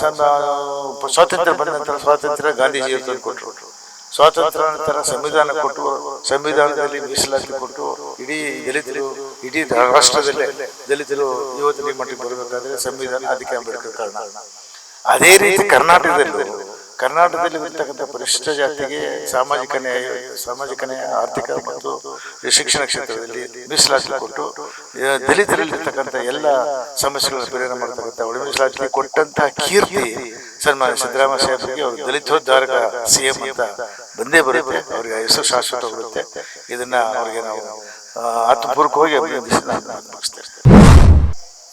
ಸಣ್ಣ ಸ್ವಾತಂತ್ರ್ಯ ಬಂದ ನಂತರ ಸ್ವಾತಂತ್ರ್ಯ ಗಾಂಧೀಜಿ ತಂದು ಕೊಟ್ಟರು ಸ್ವಾತಂತ್ರ್ಯ ನಂತರ ಸಂವಿಧಾನ ಕೊಟ್ಟು, ಸಂವಿಧಾನದಲ್ಲಿ ಮೀಸಲಾತಿ ಕೊಟ್ಟು, ಇಡೀ ದಲಿತರು, ಇಡೀ ರಾಷ್ಟ್ರದಲ್ಲೇ ದಲಿತರು ಈ ಮಟ್ಟಿಗೆ ಬರಬೇಕಾದ್ರೆ ಸಂವಿಧಾನ ಅದಕ್ಕೆ ಅಂಬೇಡ್ಕರ್ ಕಾರಣ. ಅದೇ ರೀತಿ ಕರ್ನಾಟಕದಲ್ಲೂ ಕರ್ನಾಟಕದಲ್ಲಿ ಇರ್ತಕ್ಕಂಥ ಪರಿಶಿಷ್ಟ ಜಾತಿಗೆ ಸಾಮಾಜಿಕ ನ್ಯಾಯ ಸಾಮಾಜಿಕ ನ್ಯಾಯ, ಆರ್ಥಿಕ ಮತ್ತು ಶಿಕ್ಷಣ ಕ್ಷೇತ್ರದಲ್ಲಿ ಮೀಸಲಾತಿ ಕೊಟ್ಟು ದಲಿತರಲ್ಲಿರ್ತಕ್ಕಂಥ ಎಲ್ಲ ಸಮಸ್ಯೆಗಳನ್ನು ಪರಿಹಾರ ಮಾಡತಕ್ಕಂಥ ಒಳ ಮೀಸಲಾತಿ ಕೊಟ್ಟಂತಹ ಕೀರ್ತಿ ಸನ್ಮಾನ್ಯ ಸಿದ್ದರಾಮಯ್ಯ ಸಾಹೇಬರಿಗೆ ಅವರು ದಲಿತೋದ್ಧಾರಕ ಸಿ ಎಂ ಅಂತ ಬಂದೇ ಬರುತ್ತೆ. ಅವರಿಗೆ ಹೆಸರು ಶಾಶ್ವತ ಬರುತ್ತೆ ಇದನ್ನ ಅವರಿಗೆ ನಾವು ಆತ್ಮಪೂರ್ವಕವಾಗಿ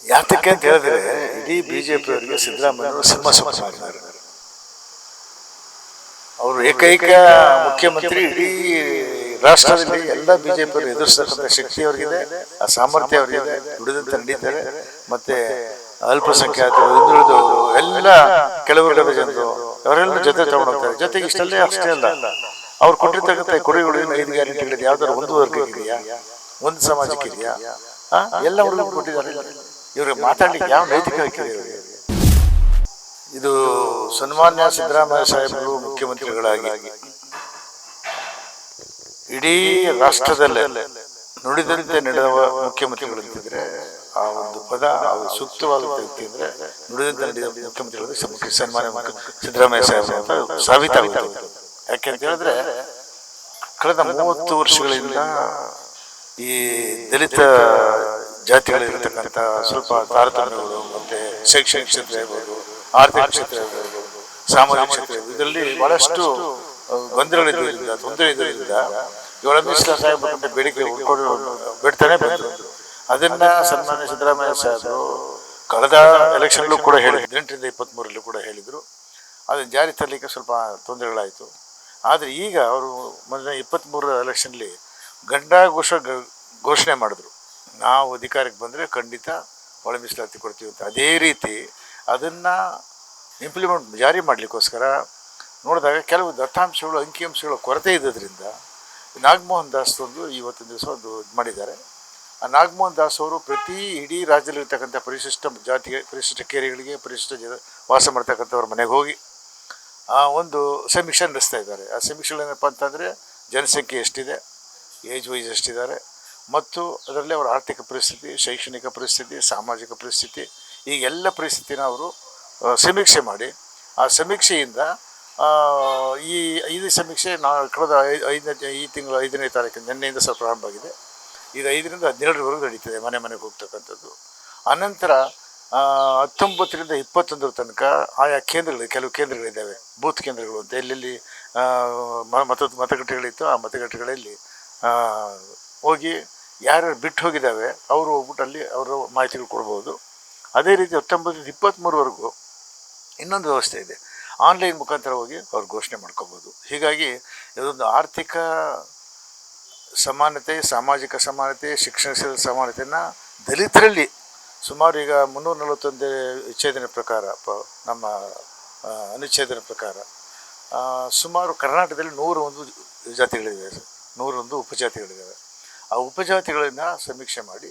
ಯಾತಕ್ಕೆ ಅಂತ ಹೇಳಿದ್ರೆ ಇಡೀ ಬಿಜೆಪಿಯವರಿಗೆ ಸಿದ್ದರಾಮಯ್ಯ ಸಿಂಹ ಮಾಡಿದ್ದಾರೆ. ಅವರು ಏಕೈಕ ಮುಖ್ಯಮಂತ್ರಿ ಇಡೀ ರಾಷ್ಟ್ರದಲ್ಲಿ ಎಲ್ಲ ಬಿಜೆಪಿ ಎದುರಿಸತಕ್ಕಂಥ ಶಕ್ತಿ ಅವರಿಗಿದೆ. ಆ ಸಾಮರ್ಥ್ಯ ಅವರಿಗಿದೆ. ದುಡಿದಂತೆ ನಡೀತಾರೆ ಮತ್ತೆ ಅಲ್ಪಸಂಖ್ಯಾತರು ಹಿಂದುಳಿದವರು ಎಲ್ಲ ಕೆಲವರ್ಗದ ಜನರು ಅವರೆಲ್ಲ ಜೊತೆ ತಗೊಂಡು ಹೋಗ್ತಾರೆ. ಜೊತೆಗೆ ಇಷ್ಟಲ್ಲೇ ಅಷ್ಟೇ ಅಲ್ಲ. ಅವ್ರು ಕೊಟ್ಟಿರ್ತಕ್ಕಂಥ ಕೊಡುಗೆಗಳು ಐದು ಗ್ಯಾರಂಟಿಗಳಿದೆ? ಯಾವ್ದಾದ್ರು ಒಂದು ವರ್ಗಕ್ಕೆ ಇದೆಯಾ? ಒಂದು ಸಮಾಜಕ್ಕೆ ಇದೆಯಾ? ಎಲ್ಲ ಕೊಟ್ಟಿದ್ದಾರೆ. ಇವ್ರಿಗೆ ಮಾತಾಡ್ಲಿಕ್ಕೆ ಯಾವ ನೈತಿಕ ಇವರಿಗೆ? ಇದು ಸನ್ಮಾನ್ಯ ಸಿದ್ದರಾಮಯ್ಯ ಸಾಹೇಬರು ಮುಖ್ಯಮಂತ್ರಿಗಳಾಗಿ ಇಡೀ ರಾಷ್ಟ್ರದಲ್ಲೇ ನುಡಿದಂತೆ ನಡೆಯುವ ಮುಖ್ಯಮಂತ್ರಿಗಳು ಅಂತಿದ್ರೆ ಆ ಒಂದು ಪದ ಸೂಕ್ತವಾದ ವ್ಯಕ್ತಿ ಅಂದ್ರೆ ನುಡಿದಂತೆ ನಡೆದ ಮುಖ್ಯಮಂತ್ರಿಗಳು ಸನ್ಮಾನ್ಯ ಸಿದ್ದರಾಮಯ್ಯ ಸಾಹೇಬರು ಅಂತ ಸಾಬೀತಾಗುತ್ತೆ. ಯಾಕೆಂತ ಹೇಳಿದ್ರೆ ಕಳೆದ ಮೂವತ್ತು ವರ್ಷಗಳಿಂದ ಈ ದಲಿತ ಜಾತಿಗಳಿರ್ತಕ್ಕಂಥ ಸ್ವಲ್ಪ ತಾರತಮ್ಯಗಳು ಮತ್ತೆ ಶೈಕ್ಷಣಿಕ ಕ್ಷೇತ್ರ ಇರ್ಬೋದು ಆರ್ಥಿಕ ಕ್ಷೇತ್ರ ಸಾಮಾಜಿಕ ಕ್ಷೇತ್ರ. ಇದರಲ್ಲಿ ಬಹಳಷ್ಟು ಗೊಂದಲಗಳಿದ್ದರಿಂದ ತೊಂದರೆ ಇದರಿಂದ ಏಳ ಮಿಶ್ರ ಸಾಹೇಬರ ಬೇಡಿಕೆ ಉಳ್ಕೊಂಡು ಬಿಡ್ತಾನೆ ಬಂದರು. ಅದನ್ನ ಸನ್ಮಾನ್ಯ ಸಿದ್ದರಾಮಯ್ಯ ಸಾಹೇಬರು ಕಳೆದ ಎಲೆಕ್ಷನ್ಲೂ ಕೂಡ ಹೇಳಿದ್ರು ಹದಿನೆಂಟರಿಂದ ಇಪ್ಪತ್ತ್ಮೂರಲ್ಲೂ ಕೂಡ ಹೇಳಿದರು. ಅದನ್ನು ಜಾರಿ ತರಲಿಕ್ಕೆ ಸ್ವಲ್ಪ ತೊಂದರೆಗಳಾಯಿತು. ಆದರೆ ಈಗ ಅವರು ಮೊನ್ನೆ ಇಪ್ಪತ್ತ್ಮೂರರ ಎಲೆಕ್ಷನ್ಲಿ ಘೋಷ ಘೋಷಣೆ ಮಾಡಿದ್ರು. ನಾವು ಅಧಿಕಾರಕ್ಕೆ ಬಂದರೆ ಖಂಡಿತ ಒಳ ಮೀಸಲಾತಿ ಕೊಡ್ತೀವಿ ಅಂತ. ಅದೇ ರೀತಿ ಅದನ್ನು ಇಂಪ್ಲಿಮೆಂಟ್ ಜಾರಿ ಮಾಡಲಿಕ್ಕೋಸ್ಕರ ನೋಡಿದಾಗ ಕೆಲವು ದತ್ತಾಂಶಗಳು, ಅಂಕಿಅಂಶಗಳ ಕೊರತೆ ಇದ್ದದ್ರಿಂದ ನಾಗಮೋಹನ್ ದಾಸ್ ಒಂದು ಇವತ್ತಿನ ದಿವಸ ಒಂದು ಇದು ಮಾಡಿದ್ದಾರೆ. ಆ ನಾಗಮೋಹನ್ ದಾಸ್ ಅವರು ಪ್ರತಿ ಇಡೀ ರಾಜ್ಯದಲ್ಲಿರ್ತಕ್ಕಂಥ ಪರಿಶಿಷ್ಟ ಜಾತಿಗೆ, ಪರಿಶಿಷ್ಟ ಕೇರಿಗಳಿಗೆ, ಪರಿಶಿಷ್ಟ ಜನ ವಾಸ ಮಾಡ್ತಕ್ಕಂಥವ್ರ ಮನೆಗೆ ಹೋಗಿ ಆ ಒಂದು ಸಮೀಕ್ಷೆ ನಡೆಸ್ತಾ ಇದ್ದಾರೆ. ಆ ಸಮೀಕ್ಷೆಗಳೇನಪ್ಪ ಅಂತಂದರೆ ಜನಸಂಖ್ಯೆ ಎಷ್ಟಿದೆ ಏಜ್ ವೈಸ್ ಎಷ್ಟಿದ್ದಾರೆ ಮತ್ತು ಅದರಲ್ಲಿ ಅವರ ಆರ್ಥಿಕ ಪರಿಸ್ಥಿತಿ, ಶೈಕ್ಷಣಿಕ ಪರಿಸ್ಥಿತಿ, ಸಾಮಾಜಿಕ ಪರಿಸ್ಥಿತಿ, ಈ ಎಲ್ಲ ಪರಿಸ್ಥಿತಿನ ಅವರು ಸಮೀಕ್ಷೆ ಮಾಡಿ. ಆ ಸಮೀಕ್ಷೆಯಿಂದ ಈ ಐದು ಸಮೀಕ್ಷೆ ನಾ, ಕಳೆದ ಐದನೇ, ಈ ತಿಂಗಳು ಐದನೇ ತಾರೀಕು ನಿನ್ನೆಯಿಂದ ಸಹ ಪ್ರಾರಂಭ ಆಗಿದೆ ಇದು ಐದರಿಂದ ಹದಿನೇಳರವರೆಗೂ ನಡೀತದೆ ಮನೆ ಮನೆಗೆ ಹೋಗ್ತಕ್ಕಂಥದ್ದು. ಅನಂತರ ಹತ್ತೊಂಬತ್ತರಿಂದ ಇಪ್ಪತ್ತೊಂದರ ತನಕ ಆಯಾ ಕೇಂದ್ರಗಳು, ಕೆಲವು ಕೇಂದ್ರಗಳಿದ್ದಾವೆ. ಬೂತ್ ಕೇಂದ್ರಗಳು ಅಂತ ಎಲ್ಲೆಲ್ಲಿ ಮತ, ಮತಗಟ್ಟೆಗಳಿತ್ತು ಆ ಮತಗಟ್ಟೆಗಳಲ್ಲಿ ಹೋಗಿ ಯಾರ್ಯಾರು ಬಿಟ್ಟು ಹೋಗಿದ್ದಾವೆ, ಅವರು ಹೋಗ್ಬಿಟ್ಟು ಅಲ್ಲಿ ಅವರ ಮಾಹಿತಿಗಳು ಕೊಡ್ಬೋದು. ಅದೇ ರೀತಿ ಹತ್ತೊಂಬತ್ತು ಇಪ್ಪತ್ತ್ಮೂರವರೆಗೂ ಇನ್ನೊಂದು ವ್ಯವಸ್ಥೆ ಇದೆ. ಆನ್ಲೈನ್ ಮುಖಾಂತರ ಹೋಗಿ ಅವ್ರು ಘೋಷಣೆ ಮಾಡ್ಕೋಬೋದು. ಹೀಗಾಗಿ ಇದೊಂದು ಆರ್ಥಿಕ ಸಮಾನತೆ, ಸಾಮಾಜಿಕ ಸಮಾನತೆ, ಶಿಕ್ಷಣ ಸಮಾನತೆಯನ್ನು ದಲಿತರಲ್ಲಿ ಸುಮಾರು ಈಗ ಮುನ್ನೂರ ನಲವತ್ತೊಂದು ವಿಚ್ಛೇದನ ಪ್ರಕಾರ, ಪ, ನಮ್ಮ ಅನುಚ್ಛೇದನ ಪ್ರಕಾರ ಸುಮಾರು ಕರ್ನಾಟಕದಲ್ಲಿ ನೂರ ಒಂದು ಜಾತಿಗಳಿವೆ ನೂರೊಂದು ಉಪಜಾತಿಗಳಿದ್ದಾವೆ. ಆ ಉಪಜಾತಿಗಳನ್ನ ಸಮೀಕ್ಷೆ ಮಾಡಿ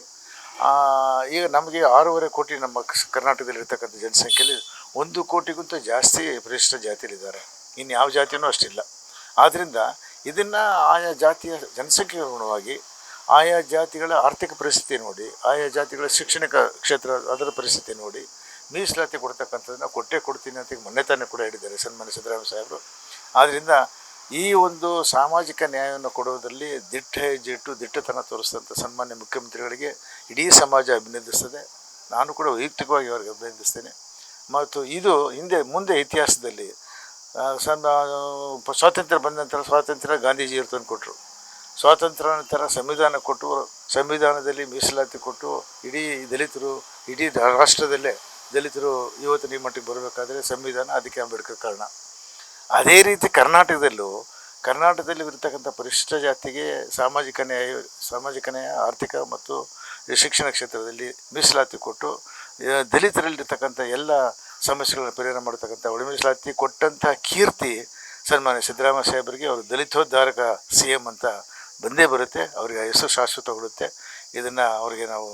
ಈಗ ನಮಗೆ ಆರೂವರೆ ಕೋಟಿ ನಮ್ಮ ಕರ್ನಾಟಕದಲ್ಲಿ ಕರ್ನಾಟಕದಲ್ಲಿರ್ತಕ್ಕಂಥ ಜನಸಂಖ್ಯೆಯಲ್ಲಿ ಒಂದು ಕೋಟಿಗಿಂತ ಜಾಸ್ತಿ ಪರಿಶಿಷ್ಟ ಜಾತಿಯಲ್ಲಿದ್ದಾರೆ. ಇನ್ನು ಯಾವ ಜಾತಿಯೂ ಅಷ್ಟಿಲ್ಲ. ಆದ್ದರಿಂದ ಇದನ್ನು ಆಯಾ ಜಾತಿಯ ಜನಸಂಖ್ಯೆಗೆ ಅನುಗುಣವಾಗಿ ಆಯಾ ಜಾತಿಗಳ ಆರ್ಥಿಕ ಪರಿಸ್ಥಿತಿ ನೋಡಿ, ಆಯಾ ಜಾತಿಗಳ ಶಿಕ್ಷಣಿಕ ಕ್ಷೇತ್ರ, ಅದರ ಪರಿಸ್ಥಿತಿ ನೋಡಿ, ಮೀಸಲಾತಿ ಕೊಡ್ತಕ್ಕಂಥದ್ದನ್ನು ಕೊಟ್ಟೇ ಕೊಡ್ತೀನಿ ಅಂತ ಮೊನ್ನೆ ತಾನೇ ಕೂಡ ಹೇಳಿದ್ದಾರೆ ಸನ್ಮಾನ್ಯ ಸಿದ್ದರಾಮಯ್ಯ ಸಾಹೇಬರು. ಆದ್ದರಿಂದ ಈ ಒಂದು ಸಾಮಾಜಿಕ ನ್ಯಾಯವನ್ನು ಕೊಡುವುದರಲ್ಲಿ ದಿಟ್ಟ ಹೆಜ್ಜೆಟ್ಟು ದಿಟ್ಟತನ ತೋರಿಸಿದಂಥ ಸನ್ಮಾನ್ಯ ಮುಖ್ಯಮಂತ್ರಿಗಳಿಗೆ ಇಡೀ ಸಮಾಜ ಅಭಿನಂದಿಸ್ತದೆ. ನಾನು ಕೂಡ ವೈಯಕ್ತಿಕವಾಗಿ ಅವರಿಗೆ ಅಭಿನಂದಿಸ್ತೇನೆ. ಮತ್ತು ಇದು ಹಿಂದೆ, ಮುಂದೆ ಇತಿಹಾಸದಲ್ಲಿ ಸ್ವಾತಂತ್ರ್ಯ ಬಂದ ನಂತರ ಸ್ವಾತಂತ್ರ್ಯ ಗಾಂಧೀಜಿಯವರು ತಂದು ಕೊಟ್ಟರು. ಸ್ವಾತಂತ್ರ್ಯ ನಂತರ ಸಂವಿಧಾನ ಕೊಟ್ಟು, ಸಂವಿಧಾನದಲ್ಲಿ ಮೀಸಲಾತಿ ಕೊಟ್ಟು, ಇಡೀ ದಲಿತರು, ಇಡೀ ರಾಷ್ಟ್ರದಲ್ಲೇ ದಲಿತರು ಇವತ್ತು ಈ ಮಟ್ಟಿಗೆ ಬರಬೇಕಾದ್ರೆ ಸಂವಿಧಾನ, ಅದಕ್ಕೆ ಅಂಬೇಡ್ಕರ್ ಕಾರಣ. ಅದೇ ರೀತಿ ಕರ್ನಾಟಕದಲ್ಲೂ, ಕರ್ನಾಟಕದಲ್ಲಿ ಇರತಕ್ಕಂಥ ಪರಿಶಿಷ್ಟ ಜಾತಿಗೆ ಸಾಮಾಜಿಕ ನ್ಯಾಯ ಸಾಮಾಜಿಕ ನ್ಯಾಯ, ಆರ್ಥಿಕ ಮತ್ತು ಶಿಕ್ಷಣ ಕ್ಷೇತ್ರದಲ್ಲಿ ಮೀಸಲಾತಿ ಕೊಟ್ಟು ದಲಿತರಲ್ಲಿರ್ತಕ್ಕಂಥ ಎಲ್ಲ ಸಮಸ್ಯೆಗಳನ್ನು ಪರಿಹಾರ ಮಾಡ್ತಕ್ಕಂಥ, ಒಳ ಮೀಸಲಾತಿ ಕೊಟ್ಟಂಥ ಕೀರ್ತಿ ಸನ್ಮಾನ್ಯ ಸಿದ್ದರಾಮಯ್ಯ ಸಾಹೇಬರಿಗೆ ಅವರು ದಲಿತೋದ್ಧಾರಕ ಸಿ ಎಂ ಅಂತ ಬಂದೇ ಬರುತ್ತೆ, ಅವರಿಗೆ ಆ ಹೆಸರು ಶಾಶ್ವತಗೊಳ್ಳುತ್ತೆ. ಇದನ್ನು ಅವರಿಗೆ ನಾವು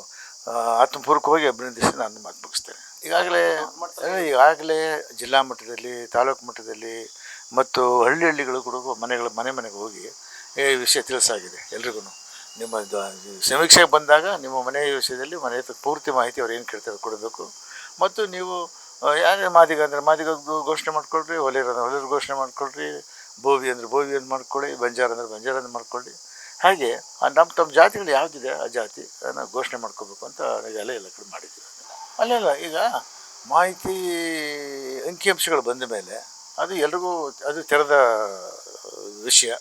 ಆತ್ಮಪೂರ್ವಕವಾಗಿ ಅಭಿನಂದಿಸಿ ನಾನು ಮಾತು ಮುಗಿಸ್ತೇನೆ. ಈಗಾಗಲೇ ಈಗಾಗಲೇ ಜಿಲ್ಲಾ ಮಟ್ಟದಲ್ಲಿ, ತಾಲೂಕು ಮಟ್ಟದಲ್ಲಿ ಮತ್ತು ಹಳ್ಳಿ ಹಳ್ಳಿಗಳು ಕೂಡ ಮನೆಗಳ, ಮನೆ ಮನೆಗೆ ಹೋಗಿ ಈ ವಿಷಯ ತಿಳಿಸಾಗಿದೆ ಎಲ್ರಿಗೂ. ನಿಮ್ಮ ಸಮೀಕ್ಷೆಗೆ ಬಂದಾಗ ನಿಮ್ಮ ಮನೆಯ ವಿಷಯದಲ್ಲಿ ಮನೆ ಪೂರ್ತಿ ಮಾಹಿತಿ ಅವ್ರು ಏನು ಕೇಳ್ತಾರೆ ಕೊಡಬೇಕು. ಮತ್ತು ನೀವು ಯಾರೇ ಮಾದಿಗ ಅಂದರೆ, ಮಾದಿಗ ಘೋಷಣೆ ಮಾಡ್ಕೊಳ್ರಿ, ಹೊಲಿಯರ್ ಅಂದ್ರೆ ಘೋಷಣೆ ಮಾಡ್ಕೊಳ್ರಿ ಬೋವಿ ಅಂದರೆ ಬೋವಿ ಅಂತ ಮಾಡ್ಕೊಳ್ಳಿ, ಬಂಜಾರ ಅಂದರೆ ಬಂಜಾರ ಅಂತ ಮಾಡ್ಕೊಳ್ಳಿ. ಹಾಗೆ ನಮ್ಮ, ತಮ್ಮ ಜಾತಿಗಳು ಯಾವುದಿದೆ ಆ ಜಾತಿ, ಅದನ್ನು ಘೋಷಣೆ ಮಾಡ್ಕೋಬೇಕು ಅಂತ ಎಲ್ಲ ಎಲ್ಲ ಕಡೆ ಮಾಡಿದ್ದೀವಿ. ಅಲ್ಲಲ್ಲ, ಈಗ ಮಾಹಿತಿ ಅಂಕಿಅಂಶಗಳು ಬಂದ ಮೇಲೆ ಅದು ಎಲ್ರಿಗೂ ಅದು ತೆರೆದ ವಿಷಯ.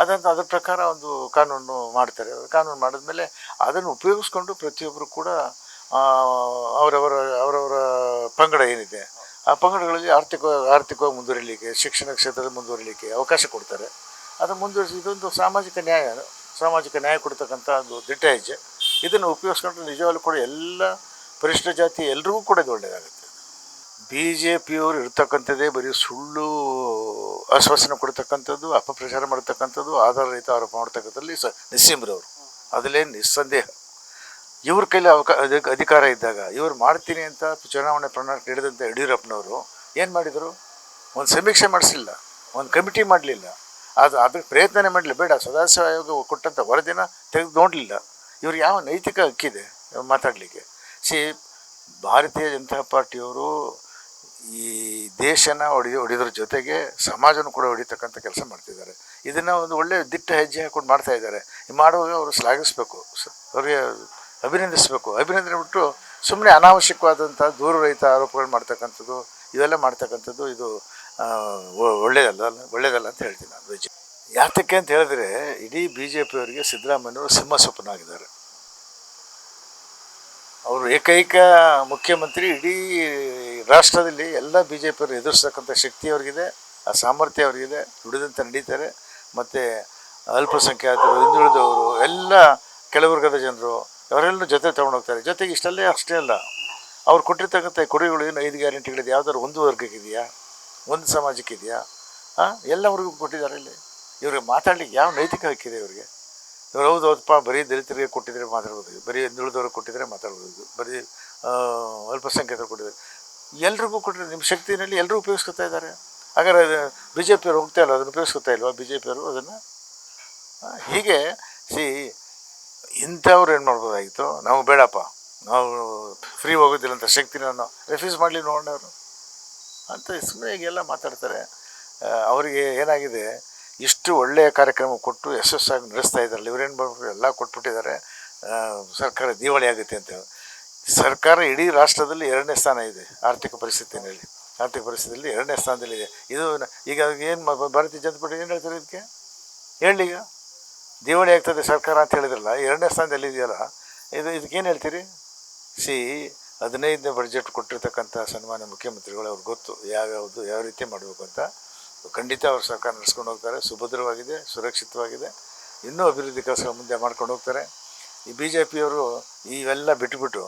ಅದಂತ ಅದ್ರ ಪ್ರಕಾರ ಒಂದು ಕಾನೂನು ಮಾಡ್ತಾರೆ. ಕಾನೂನು ಮಾಡಿದ್ಮೇಲೆ ಅದನ್ನು ಉಪಯೋಗಿಸ್ಕೊಂಡು ಪ್ರತಿಯೊಬ್ಬರು ಕೂಡ ಅವರವರ ಅವರವರ ಪಂಗಡ ಏನಿದೆ, ಆ ಪಂಗಡಗಳಲ್ಲಿ ಆರ್ಥಿಕ, ಆರ್ಥಿಕವಾಗಿ ಮುಂದುವರಿಲಿಕ್ಕೆ, ಶಿಕ್ಷಣ ಕ್ಷೇತ್ರದಲ್ಲಿ ಮುಂದುವರಿಲಿಕ್ಕೆ ಅವಕಾಶ ಕೊಡ್ತಾರೆ. ಅದು ಮುಂದುವರಿಸಿ, ಇದೊಂದು ಸಾಮಾಜಿಕ ನ್ಯಾಯ ಸಾಮಾಜಿಕ ನ್ಯಾಯ ಕೊಡ್ತಕ್ಕಂಥ ಒಂದು ದಿಟ್ಟ ಹೆಜ್ಜೆ. ಇದನ್ನು ಉಪಯೋಗಿಸ್ಕೊಂಡ್ರೆ ನಿಜವಾಗ್ಲೂ ಕೂಡ ಎಲ್ಲ ಪರಿಶಿಷ್ಟ ಜಾತಿ ಎಲ್ರಿಗೂ ಕೂಡ ಇದು ಒಳ್ಳೆಯದಾಗುತ್ತೆ ಬಿ ಜೆ ಪಿಯವರು ಇರ್ತಕ್ಕಂಥದ್ದೇ ಬರೀ ಸುಳ್ಳು ಆಶ್ವಾಸನೆ ಕೊಡ್ತಕ್ಕಂಥದ್ದು, ಅಪಪ್ರಚಾರ ಮಾಡ್ತಕ್ಕಂಥದ್ದು, ಆಧಾರರಹಿತ ಆರೋಪ ಮಾಡ್ತಕ್ಕಂಥದ್ದು ಸ ನಿಸ್ಸೀಮ್ರವರು ಅದರಲ್ಲೇ ನಿಸ್ಸಂದೇಹ. ಇವ್ರ ಕೈಲಿ ಅವಕ ಅಧಿಕ- ಅಧಿಕಾರ ಇದ್ದಾಗ ಇವ್ರು ಮಾಡ್ತೀನಿ ಅಂತ ಚುನಾವಣೆ ಪ್ರಣಾಳಿಕೆ ನೀಡಿದಂಥ ಯಡಿಯೂರಪ್ಪನವರು ಏನು ಮಾಡಿದರು? ಒಂದು ಸಮೀಕ್ಷೆ ಮಾಡಿಸಿಲ್ಲ, ಒಂದು ಕಮಿಟಿ ಮಾಡಲಿಲ್ಲ. ಅದು ಅದಕ್ಕೆ ಪ್ರಯತ್ನನೇ ಮಾಡಲಿಲ್ಲ. ಬೇಡ, ಸದಾಶಿವ ಆಯೋಗ ಕೊಟ್ಟಂಥ ವರದಿನ ತೆಗೆದು ನೋಡಲಿಲ್ಲ. ಇವ್ರು ಯಾವ ನೈತಿಕ ಹಕ್ಕಿದೆ ಮಾತಾಡಲಿಕ್ಕೆ? ಸಿ ಭಾರತೀಯ ಜನತಾ ಪಾರ್ಟಿಯವರು ಈ ದೇಶನ ಹೊಡಿ ಹೊಡಿಯೋದ್ರ ಜೊತೆಗೆ ಸಮಾಜನೂ ಕೂಡ ಹೊಡಿತಕ್ಕಂಥ ಕೆಲಸ ಮಾಡ್ತಿದ್ದಾರೆ. ಇದನ್ನು ಒಂದು ಒಳ್ಳೆಯ ದಿಟ್ಟ ಹೆಜ್ಜೆ ಹಾಕೊಂಡು ಮಾಡ್ತಾ ಇದ್ದಾರೆ. ಮಾಡುವಾಗ ಅವರು ಶ್ಲಾಘಿಸಬೇಕು ಅವರಿಗೆ ಅಭಿನಂದಿಸಬೇಕು. ಅಭಿನಂದನೆ ಬಿಟ್ಟು ಸುಮ್ಮನೆ ಅನಾವಶ್ಯಕವಾದಂಥ ದೂರರಹಿತ ಆರೋಪಗಳು ಮಾಡ್ತಕ್ಕಂಥದ್ದು, ಇವೆಲ್ಲ ಮಾಡ್ತಕ್ಕಂಥದ್ದು ಇದು ಒಳ್ಳೆಯದಲ್ಲ ಒಳ್ಳೆಯದಲ್ಲ ಅಂತ ಹೇಳ್ತೀನಿ ನಾನು. ಯಾತಕ್ಕೆ ಅಂತ ಹೇಳಿದ್ರೆ ಇಡೀ ಬಿ ಜೆ ಪಿಯವರಿಗೆ ಸಿದ್ದರಾಮಯ್ಯವರು ಸಿಂಹ ಸ್ವಪ್ನಾಗಿದ್ದಾರೆ ಅವರು ಏಕೈಕ ಮುಖ್ಯಮಂತ್ರಿ ಇಡೀ ರಾಷ್ಟ್ರದಲ್ಲಿ ಎಲ್ಲ ಬಿ ಜೆ ಪಿಯವರು ಎದುರಿಸ್ತಕ್ಕಂಥ ಶಕ್ತಿ ಅವ್ರಿಗಿದೆ, ಆ ಸಾಮರ್ಥ್ಯ ಅವರಿಗಿದೆ, ದುಡಿದಂತೆ ನಡೀತಾರೆ. ಮತ್ತು ಅಲ್ಪಸಂಖ್ಯಾತರು, ಹಿಂದುಳಿದವರು, ಎಲ್ಲ ಕೆಳವರ್ಗದ ಜನರು, ಅವರೆಲ್ಲರೂ ಜೊತೆ ತೊಗೊಂಡೋಗ್ತಾರೆ ಜೊತೆಗೆ ಇಷ್ಟಲ್ಲೇ ಅಷ್ಟೇ ಅಲ್ಲ, ಅವ್ರು ಕೊಟ್ಟಿರ್ತಕ್ಕಂಥ ಕೊಡುಗೆಗಳು ಏನು ಐದು ಗ್ಯಾರಂಟಿಗಳಿದೆ? ಯಾವುದಾದ್ರು ಒಂದು ವರ್ಗಕ್ಕೆ ಇದೆಯಾ ಒಂದು ಸಮಾಜಕ್ಕಿದೆಯಾ? ಹಾಂ ಎಲ್ಲವರಿಗೂ ಕೊಟ್ಟಿದ್ದಾರೆ ಇಲ್ಲಿ. ಇವ್ರಿಗೆ ಮಾತಾಡಲಿಕ್ಕೆ ಯಾವ ನೈತಿಕ ಹಕ್ಕಿದೆ ಇವ್ರಿಗೆ? ಇವ್ರು ಹೌದು ಹೌದಪ್ಪ ಬರೀ ದಲಿತರಿಗೆ ಕೊಟ್ಟಿದ್ರೆ ಮಾತಾಡ್ಬೋದು. ಬರೀ ಹಿಂದುಳಿದವ್ರಿಗೆ ಕೊಟ್ಟಿದ್ರೆ ಮಾತಾಡ್ಬೋದು. ಬರೀ ಅಲ್ಪಸಂಖ್ಯಾತರು ಕೊಟ್ಟಿದ್ರೆ ಎಲ್ರಿಗೂ ಕೊಟ್ಟಿದ್ರೆ ನಿಮ್ಮ ಶಕ್ತಿನಲ್ಲಿ ಎಲ್ಲರೂ ಉಪಯೋಗಿಸ್ಕೊತಾ ಇದ್ದಾರೆ. ಹಾಗಾದ್ರೆ ಬಿ ಜೆ ಪಿಯವರು ಹೋಗ್ತಾ ಇಲ್ಲ ಅದನ್ನು ಉಪಯೋಗಿಸ್ಕೊತಾ ಇಲ್ವಾ ಬಿ ಜೆ ಪಿಯವರು ಅದನ್ನು ಹೀಗೆ, ಸಿ, ಇಂಥವ್ರು ಏನು ಮಾಡ್ಬೋದಾಗಿತ್ತು? ನಾವು ಬೇಡಪ್ಪ. ನಾವು ಫ್ರೀ ಹೋಗೋದಿಲ್ಲ ಅಂತ ಶಕ್ತಿನ ರೆಫ್ಯೂಸ್ ಮಾಡಲಿ ನೋಡೋಣ ಅವರು. ಅಂತ ಸುಮ್ಮನೆ ಹೀಗೆಲ್ಲ ಮಾತಾಡ್ತಾರೆ. ಅವರಿಗೆ ಏನಾಗಿದೆ? ಇಷ್ಟು ಒಳ್ಳೆಯ ಕಾರ್ಯಕ್ರಮ ಕೊಟ್ಟು ಯಶಸ್ಸಾಗಿ ನಡೆಸ್ತಾ ಇದ್ದಾರಲ್ಲ, ಇವ್ರೇನು ಬಂದ್ಬಿಟ್ಟು ಎಲ್ಲ ಕೊಟ್ಬಿಟ್ಟಿದ್ದಾರೆ. ಸರ್ಕಾರ ದಿವಾಳಿ ಆಗುತ್ತೆ ಅಂತ ಸರ್ಕಾರ ಇಡೀ ರಾಷ್ಟ್ರದಲ್ಲಿ ಎರಡನೇ ಸ್ಥಾನ ಇದೆ. ಆರ್ಥಿಕ ಪರಿಸ್ಥಿತಿಯಲ್ಲಿ ಆರ್ಥಿಕ ಪರಿಸ್ಥಿತಿಯಲ್ಲಿ ಎರಡನೇ ಸ್ಥಾನದಲ್ಲಿದೆ ಇದು. ಈಗ ಏನು ಭಾರತೀಯ ಜನತಾ ಪಾರ್ಟಿ ಏನು ಹೇಳ್ತಾರೆ ಇದಕ್ಕೆ? ಹೇಳಿ ಈಗ. ದಿವಾಳಿ ಆಗ್ತದೆ ಸರ್ಕಾರ ಅಂತ ಹೇಳಿದ್ರಲ್ಲ, ಎರಡನೇ ಸ್ಥಾನದಲ್ಲಿ ಇದೆಯಲ್ಲ, ಇದು ಇದಕ್ಕೇನು ಹೇಳ್ತೀರಿ? ಸಿ, ಹದಿನೈದನೇ ಬಜೆಟ್ ಕೊಟ್ಟಿರ್ತಕ್ಕಂಥ ಸನ್ಮಾನ್ಯ ಮುಖ್ಯಮಂತ್ರಿಗಳು, ಅವ್ರಿಗೆ ಗೊತ್ತು ಯಾವ್ಯಾವುದು, ಯಾವ ರೀತಿ ಮಾಡಬೇಕು ಅಂತ. ಖಂಡಿತ ಅವ್ರ ಸರ್ಕಾರ ನಡೆಸ್ಕೊಂಡು ಹೋಗ್ತಾರೆ. ಸುಭದ್ರವಾಗಿದೆ, ಸುರಕ್ಷಿತವಾಗಿದೆ. ಇನ್ನೂ ಅಭಿವೃದ್ಧಿ ಕೆಲಸ ಮುಂದೆ ಮಾಡ್ಕೊಂಡು ಹೋಗ್ತಾರೆ. ಈ ಬಿ ಜೆ ಪಿಯವರು ಇವೆಲ್ಲ ಬಿಟ್ಟುಬಿಟ್ಟು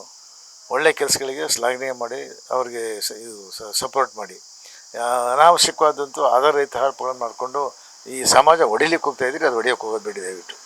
ಒಳ್ಳೆ ಕೆಲಸಗಳಿಗೆ ಶ್ಲಾಘನೆ ಮಾಡಿ ಅವ್ರಿಗೆ ಸಪೋರ್ಟ್ ಮಾಡಿ. ಅನಾವಶ್ಯಕವಾದಂತೂ ಆಧಾರ ರೈತ ಆರೋಪಗಳನ್ನು ಮಾಡಿಕೊಂಡು ಈ ಸಮಾಜ ಹೊಡಿಲಿಕ್ಕೆ ಹೋಗ್ತಾ ಇದ್ರೆ ಅದು ಹೊಡಿಯೋಕೆ ಹೋಗೋದು ಬಿಡಿ ದಯವಿಟ್ಟು.